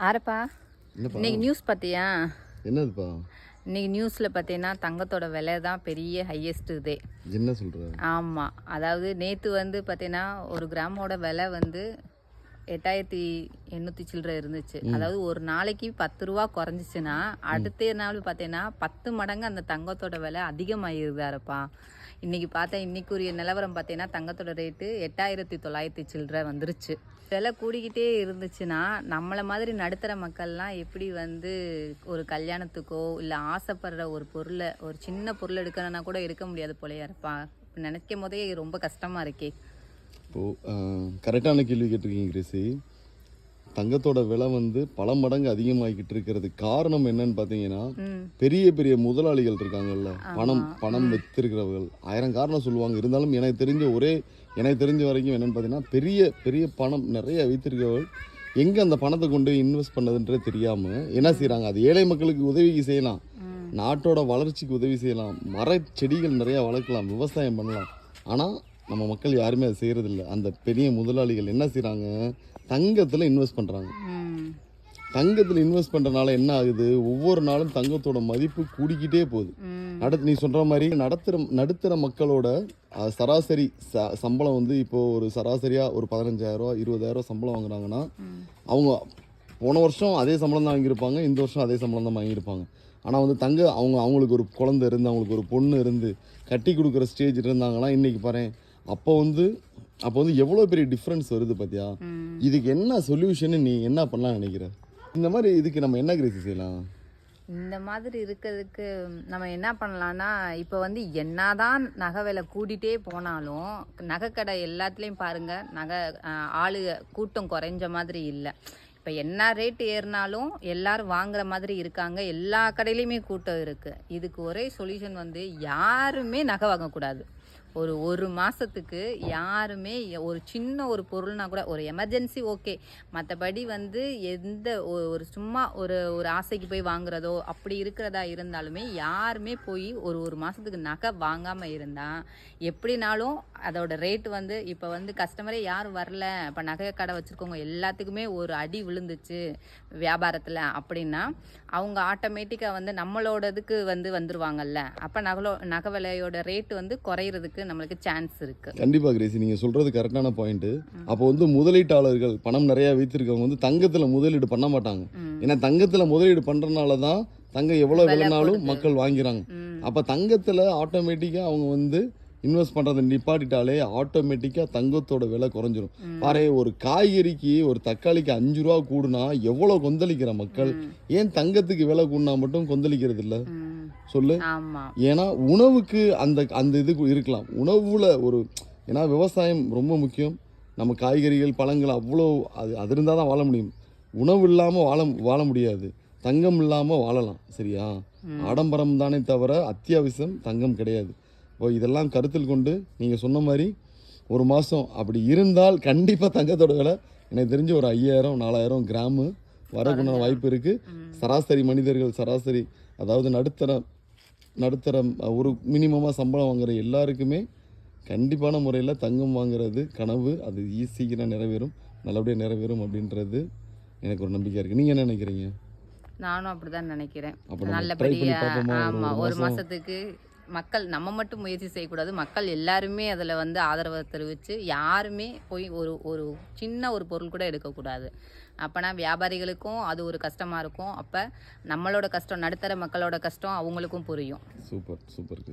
ஆரப்பா இன்னைக்கு நியூஸ் பார்த்தியா என்னதுப்பா? இன்னைக்கு நியூஸில் பார்த்தீங்கன்னா தங்கத்தோட விலை தான் பெரிய ஹையஸ்ட் இதே. என்ன சொல்ற? ஆமாம் அதாவது நேற்று வந்து பார்த்தீங்கன்னா ஒரு கிராமோட விலை வந்து எட்டாயிரத்தி எண்ணூற்றி சில்லற இருந்துச்சு. அதாவது ஒரு நாளைக்கு பத்து ரூபா குறைஞ்சிச்சுன்னா அடுத்த நாள் பார்த்தீங்கன்னா பத்து மடங்கு அந்த தங்கத்தோட விலை அதிகமாகிருதாருப்பா இன்னைக்கு பார்த்தா இன்னைக்குரிய நிலவரம் பார்த்தீங்கன்னா தங்கத்தோட ரேட்டு எட்டாயிரத்தி தொள்ளாயிரத்தி சில்லற வந்துருச்சு. விலை கூடிக்கிட்டே இருந்துச்சுன்னா நம்மளை மாதிரி நடுத்தர மக்கள்லாம் எப்படி வந்து ஒரு கல்யாணத்துக்கோ இல்லை ஆசைப்படுற ஒரு பொருளை ஒரு சின்ன பொருள் எடுக்கணும்னா கூட எடுக்க முடியாது போலயா இருப்பா. நினைக்கும் போதே ரொம்ப கஷ்டமா இருக்கே. இப்போது கரெக்டான கேள்வி கேட்டிருக்கீங்க கிரேசி. தங்கத்தோட விலை வந்து பல மடங்கு அதிகமாகிக்கிட்டு இருக்கிறது. காரணம் என்னன்னு பார்த்தீங்கன்னா பெரிய பெரிய முதலாளிகள் இருக்காங்கல்ல. பணம் பணம் வைத்திருக்கிறவர்கள். ஆயிரம் காரணம் சொல்லுவாங்க. இருந்தாலும் எனக்கு தெரிஞ்ச ஒரே எனக்கு தெரிஞ்ச வரைக்கும் என்னன்னு பார்த்தீங்கன்னா பெரிய பெரிய பணம் நிறைய வைத்திருக்கிறவர்கள் எங்கே அந்த பணத்தை கொண்டு இன்வெஸ்ட் பண்ணதுன்றே தெரியாமல் என்ன செய்கிறாங்க அது ஏழை மக்களுக்கு உதவி செய்யலாம். நாட்டோட வளர்ச்சிக்கு உதவி செய்யலாம். மர செடிகள் நிறைய வளர்க்கலாம். விவசாயம் பண்ணலாம். ஆனால் நம்ம மக்கள் யாருமே அதை செய்கிறதில்ல அந்த பெரிய முதலாளிகள் என்ன செய்கிறாங்க தங்கத்தில் இன்வெஸ்ட் பண்ணுறாங்க தங்கத்தில் இன்வெஸ்ட் பண்ணுறனால என்ன ஆகுது? ஒவ்வொரு நாளும் தங்கத்தோட மதிப்பு கூடிக்கிட்டே போகுது. நடு நீ சொல்கிற மாதிரி நடுத்தர நடுத்தர மக்களோட சராசரி ச சம்பளம் வந்து இப்போது ஒரு சராசரியாக ஒரு பதினஞ்சாயிரரூவா இருபதாயிரம் சம்பளம் வாங்குறாங்கன்னா அவங்க போன வருஷம் அதே சம்பளம் தான் வாங்கியிருப்பாங்க இந்த வருஷம் அதே சம்பளம் தான் வாங்கியிருப்பாங்க. ஆனால் வந்து தங்க அவங்க அவங்களுக்கு ஒரு குழந்தை இருந்து அவங்களுக்கு ஒரு பொண்ணு இருந்து கட்டி கொடுக்குற ஸ்டேஜ் இருந்தாங்கன்னா இன்றைக்கி பாரு அப்போ வந்து அப்போ வந்து எவ்வளோ பெரிய டிஃப்ரென்ஸ் வருது பார்த்தியா இதுக்கு என்ன சொல்யூஷன் நீ என்ன பண்ணலாம் நினைக்கிற? இந்த மாதிரி இதுக்கு நம்ம என்ன கிரேசி செய்யலாம்? இந்த மாதிரி இருக்கிறதுக்கு நம்ம என்ன பண்ணலாம்னா இப்போ வந்து என்னதான் நகை விலை கூடிட்டே போனாலும் நகைக்கடை எல்லாத்துலேயும் பாருங்க நகை ஆளு கூட்டம் குறைஞ்ச மாதிரி இல்லை. இப்போ என்ன ரேட் ஏறினாலும் எல்லாரும் வாங்குற மாதிரி இருக்காங்க எல்லா கடையிலையுமே கூட்டம் இருக்கு. இதுக்கு ஒரே சொல்யூஷன் வந்து யாருமே நகை வாங்கக்கூடாது. ஒரு ஒரு மாதத்துக்கு யாருமே ஒரு சின்ன ஒரு பொருள்னா கூட ஒரு எமர்ஜென்சி ஓகே மற்றபடி வந்து எந்த ஒ- ஒரு சும்மா ஒரு ஒரு ஆசைக்கு போய் வாங்குறதோ அப்படி இருக்கிறதா இருந்தாலுமே யாருமே போய் ஒரு ஒரு மாதத்துக்கு நகை வாங்காமல் இருந்தால் எப்படினாலும் அதோட ரேட் வந்து இப்போ வந்து கஸ்டமரே யாரும் வரல இப்போ நகை கடை வச்சுருக்கவங்க எல்லாத்துக்குமே ஒரு அடி விழுந்துச்சு வியாபாரத்தில் அப்படின்னா அவங்க ஆட்டோமேட்டிக்காக வந்து நம்மளோடதுக்கு வந்து வந்துருவாங்கல்ல. அப்போ நகலோ நகை விலையோட ரேட் வந்து குறையிறதுக்கு நம்மளுக்கு சான்ஸ் இருக்குது கண்டிப்பாக கிரேசி நீங்கள் சொல்கிறது கரெக்டான பாயிண்ட்டு அப்போ வந்து முதலீட்டாளர்கள் பணம் நிறையா வைத்திருக்கவங்க வந்து தங்கத்தில் முதலீடு பண்ண மாட்டாங்க. ஏன்னா தங்கத்தில் முதலீடு பண்ணுறனால தான் தங்கம் எவ்வளோ விலை விலைனாலும். மக்கள் வாங்கிறாங்க. அப்போ தங்கத்தில் ஆட்டோமேட்டிக்காக அவங்க வந்து இன்வெஸ்ட் பண்ணுறதை நிப்பாட்டிட்டாலே ஆட்டோமேட்டிக்காக தங்கத்தோட விலை குறைஞ்சிரும். பாரு ஒரு காய்கறிக்கு ஒரு தக்காளிக்கு அஞ்சு ரூபா கூடுனா எவ்வளோ கொந்தளிக்கிற மக்கள். ஏன் தங்கத்துக்கு விலை கூடுனா மட்டும் கொந்தளிக்கிறது இல்ல சொல்லு. ஏன்னா உணவுக்கு அந்த அந்த இது இருக்கலாம். உணவுல ஒரு ஏன்னா விவசாயம் ரொம்ப முக்கியம். நம்ம காய்கறிகள் பழங்கள் அவ்வளோ அது அது இருந்தால் தான் வாழ முடியும். உணவு இல்லாமல் வாழ வாழ முடியாது. தங்கம் இல்லாமல் வாழலாம் சரியா. ஆடம்பரம் தானே தவிர அத்தியாவசியம் தங்கம் கிடையாது. இப்போ இதெல்லாம் கருத்தில் கொண்டு நீங்கள் சொன்ன மாதிரி ஒரு மாதம் அப்படி இருந்தால் கண்டிப்பாக தங்கத்தோட விலை எனக்கு தெரிஞ்சு ஒரு ஐயாயிரம் நாலாயிரம் கிராமு வரக்குண்டான வாய்ப்பு இருக்குது. சராசரி மனிதர்கள் சராசரி அதாவது நடுத்தர நடுத்தர ஒரு மினிமமாக சம்பளம் வாங்குற எல்லாருக்குமே கண்டிப்பான முறையில் தங்கம் வாங்குறது கனவு. அது ஈஸியாக நிறைவேறும் நல்லபடியாக நிறைவேறும் அப்படின்றது எனக்கு ஒரு நம்பிக்கை இருக்குது நீங்கள் என்ன நினைக்கிறீங்க? நானும் அப்படிதான் நினைக்கிறேன். அப்போ நம்ம ட்ரை பண்ணி நல்லபடியா பார்ப்போமா? ஒரு மாசத்துக்கு மக்கள் நம்ம மட்டும் முயற்சி செய்யக்கூடாது. மக்கள் எல்லாருமே அதில் வந்து ஆதரவை தெரிவித்து யாருமே போய் ஒரு ஒரு சின்ன ஒரு பொருள் கூட எடுக்கக்கூடாது. அப்போனா வியாபாரிகளுக்கும் அது ஒரு கஷ்டமாக இருக்கும். அப்போ நம்மளோட கஷ்டம் நடுத்தர மக்களோட கஷ்டம் அவங்களுக்கும் புரியும். Super super